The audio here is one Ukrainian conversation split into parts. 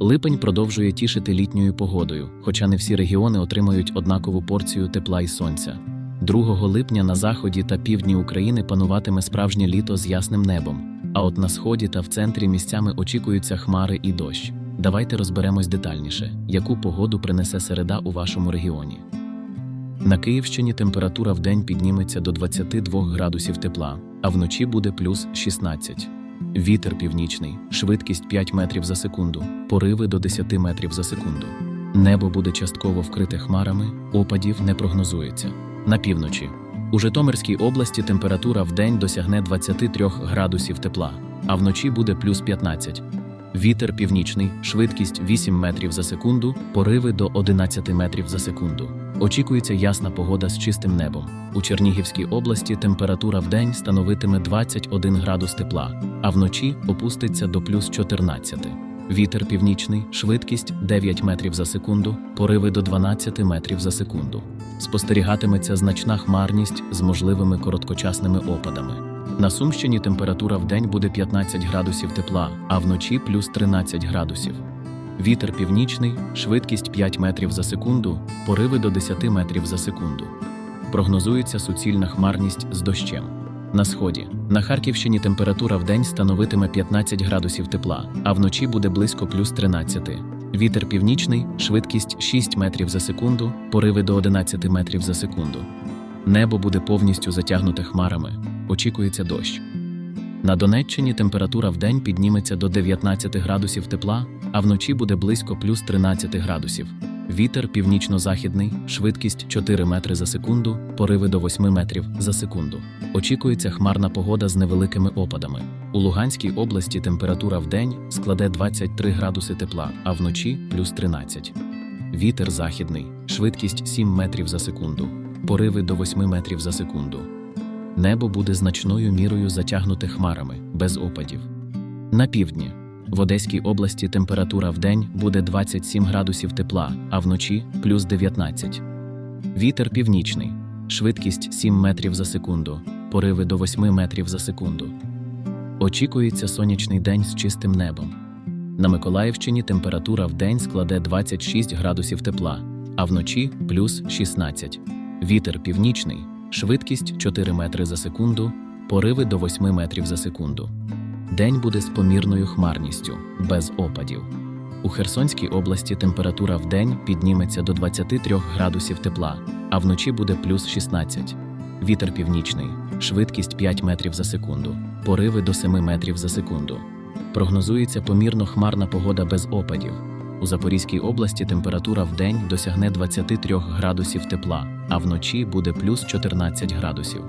Липень продовжує тішити літньою погодою, хоча не всі регіони отримають однакову порцію тепла і сонця. 2 липня на заході та півдні України пануватиме справжнє літо з ясним небом. А от на сході та в центрі місцями очікуються хмари і дощ. Давайте розберемось детальніше, яку погоду принесе середа у вашому регіоні. На Київщині температура в день підніметься до 22 градусів тепла, а вночі буде плюс 16. Вітер північний, швидкість 5 метрів за секунду, пориви до 10 метрів за секунду. Небо буде частково вкрите хмарами, опадів не прогнозується. На півночі. У Житомирській області температура в день досягне 23 градусів тепла, а вночі буде плюс 15. Вітер північний, швидкість 8 метрів за секунду, пориви до 11 метрів за секунду. Очікується ясна погода з чистим небом. У Чернігівській області температура в день становитиме 21 градус тепла, а вночі опуститься до плюс 14. Вітер північний, швидкість 9 метрів за секунду, пориви до 12 метрів за секунду. Спостерігатиметься значна хмарність з можливими короткочасними опадами. На Сумщині температура в день буде 15 градусів тепла, а вночі плюс 13 градусів. Вітер північний, швидкість 5 метрів за секунду, пориви до 10 метрів за секунду. Прогнозується суцільна хмарність з дощем. На сході на Харківщині температура в день становитиме 15 градусів тепла, а вночі буде близько плюс 13. Вітер північний, швидкість 6 метрів за секунду, пориви до 11 метрів за секунду. Небо буде повністю затягнуте хмарами. Очікується дощ. На Донеччині температура в день підніметься до 19 градусів тепла, а вночі буде близько плюс 13 градусів. Вітер північно-західний, швидкість 4 метри за секунду, пориви до 8 метрів за секунду. Очікується хмарна погода з невеликими опадами. У Луганській області температура в день складе 23 градуси тепла, а вночі плюс 13. Вітер західний, швидкість 7 метрів за секунду, пориви до 8 метрів за секунду. Небо буде значною мірою затягнуте хмарами, без опадів. На півдні. В Одеській області температура в день буде 27 градусів тепла, а вночі плюс 19. Вітер північний, швидкість 7 метрів за секунду, пориви до 8 метрів за секунду. Очікується сонячний день з чистим небом. На Миколаївщині температура в день складе 26 градусів тепла, а вночі плюс 16. Вітер північний, швидкість 4 метри за секунду, пориви до 8 метрів за секунду. День буде з помірною хмарністю, без опадів. У Херсонській області температура в день підніметься до 23 градусів тепла, а вночі буде плюс 16. Вітер північний, швидкість 5 метрів за секунду, пориви до 7 метрів за секунду. Прогнозується помірно хмарна погода без опадів. У Запорізькій області температура в день досягне 23 градусів тепла, а вночі буде плюс 14 градусів.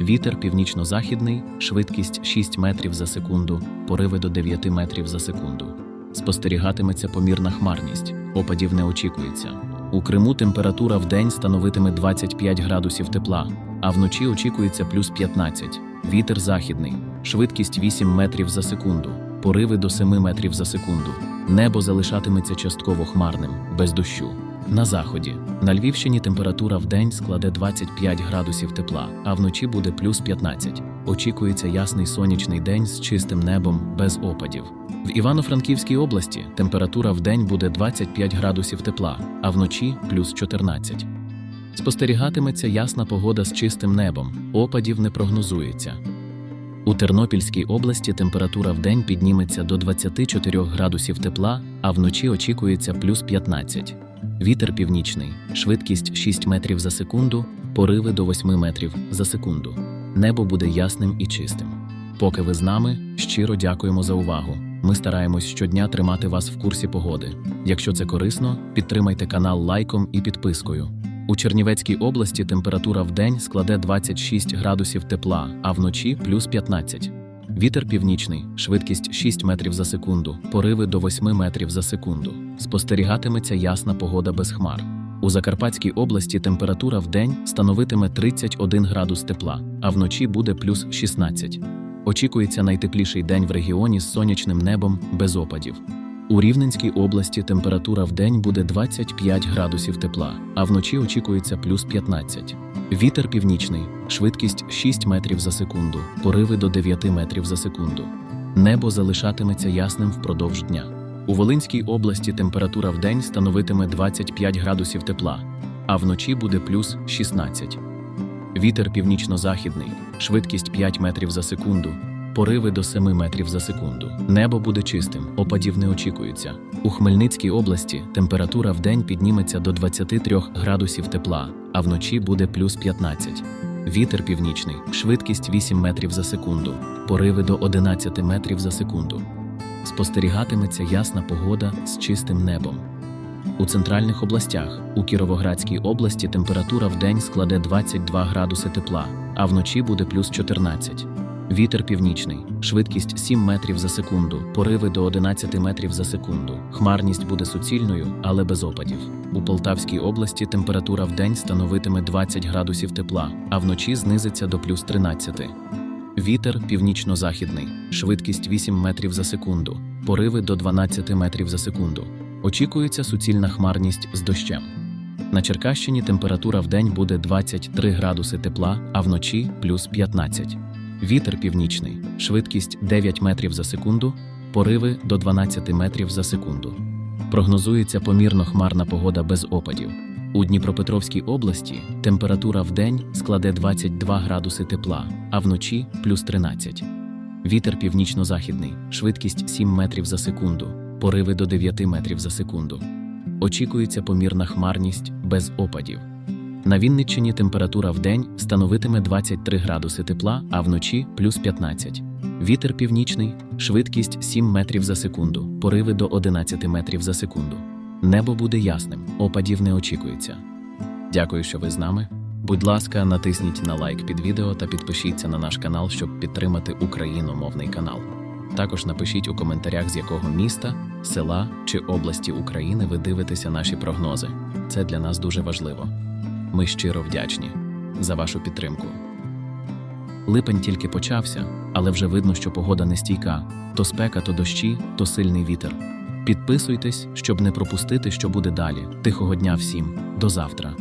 Вітер північно-західний, швидкість 6 метрів за секунду, пориви до 9 метрів за секунду. Спостерігатиметься помірна хмарність, опадів не очікується. У Криму температура в день становитиме 25 градусів тепла, а вночі очікується плюс 15. Вітер західний, швидкість 8 метрів за секунду, пориви до 7 метрів за секунду. Небо залишатиметься частково хмарним, без дощу. На заході на Львівщині температура в день складе 25 градусів тепла, а вночі буде плюс 15. Очікується ясний сонячний день з чистим небом без опадів. В Івано-Франківській області температура в день буде 25 градусів тепла, а вночі плюс 14. Спостерігатиметься ясна погода з чистим небом, опадів не прогнозується. У Тернопільській області температура в день підніметься до 24 градусів тепла, а вночі очікується плюс 15. Вітер північний, швидкість 6 метрів за секунду, пориви до 8 метрів за секунду. Небо буде ясним і чистим. Поки ви з нами, щиро дякуємо за увагу. Ми стараємось щодня тримати вас в курсі погоди. Якщо це корисно, підтримайте канал лайком і підпискою. У Чернівецькій області температура в день складе 26 градусів тепла, а вночі плюс 15. Вітер північний, швидкість 6 метрів за секунду, пориви до 8 метрів за секунду. Спостерігатиметься ясна погода без хмар. У Закарпатській області температура в день становитиме 31 градус тепла, а вночі буде плюс 16. Очікується найтепліший день в регіоні з сонячним небом без опадів. У Рівненській області температура в день буде 25 градусів тепла, а вночі очікується плюс 15. Вітер північний, швидкість 6 метрів за секунду, пориви до 9 метрів за секунду. Небо залишатиметься ясним впродовж дня. У Волинській області температура в день становитиме 25 градусів тепла, а вночі буде плюс 16. Вітер північно-західний, швидкість 5 метрів за секунду, пориви до 7 метрів за секунду. Небо буде чистим, опадів не очікується. У Хмельницькій області температура в день підніметься до 23 градусів тепла, а вночі буде плюс 15. Вітер північний, швидкість 8 метрів за секунду, пориви до 11 метрів за секунду. Спостерігатиметься ясна погода з чистим небом. У центральних областях у Кіровоградській області температура в день складе 22 градуси тепла, а вночі буде плюс 14. Вітер північний, швидкість 7 метрів за секунду, пориви до 11 метрів за секунду. Хмарність буде суцільною, але без опадів. У Полтавській області температура в день становитиме 20 градусів тепла, а вночі знизиться до плюс 13. Вітер північно-західний, швидкість 8 метрів за секунду, пориви до 12 метрів за секунду. Очікується суцільна хмарність з дощем. На Черкащині температура в день буде 23 градуси тепла, а вночі плюс 15. Вітер північний, швидкість 9 метрів за секунду, пориви до 12 метрів за секунду. Прогнозується помірно хмарна погода без опадів. У Дніпропетровській області температура в день складе 22 градуси тепла, а вночі плюс 13. Вітер північно-західний, швидкість 7 метрів за секунду, пориви до 9 метрів за секунду. Очікується помірна хмарність без опадів. На Вінниччині температура в день становитиме 23 градуси тепла, а вночі плюс 15. Вітер північний, швидкість 7 метрів за секунду, пориви до 11 метрів за секунду. Небо буде ясним, опадів не очікується. Дякую, що ви з нами. Будь ласка, натисніть на лайк під відео та підпишіться на наш канал, щоб підтримати україномовний канал. Також напишіть у коментарях, з якого міста, села чи області України ви дивитеся наші прогнози. Це для нас дуже важливо. Ми щиро вдячні за вашу підтримку. Липень тільки почався, але вже видно, що погода нестійка: то спека, то дощі, то сильний вітер. Підписуйтесь, щоб не пропустити, що буде далі. Тихого дня всім. До завтра.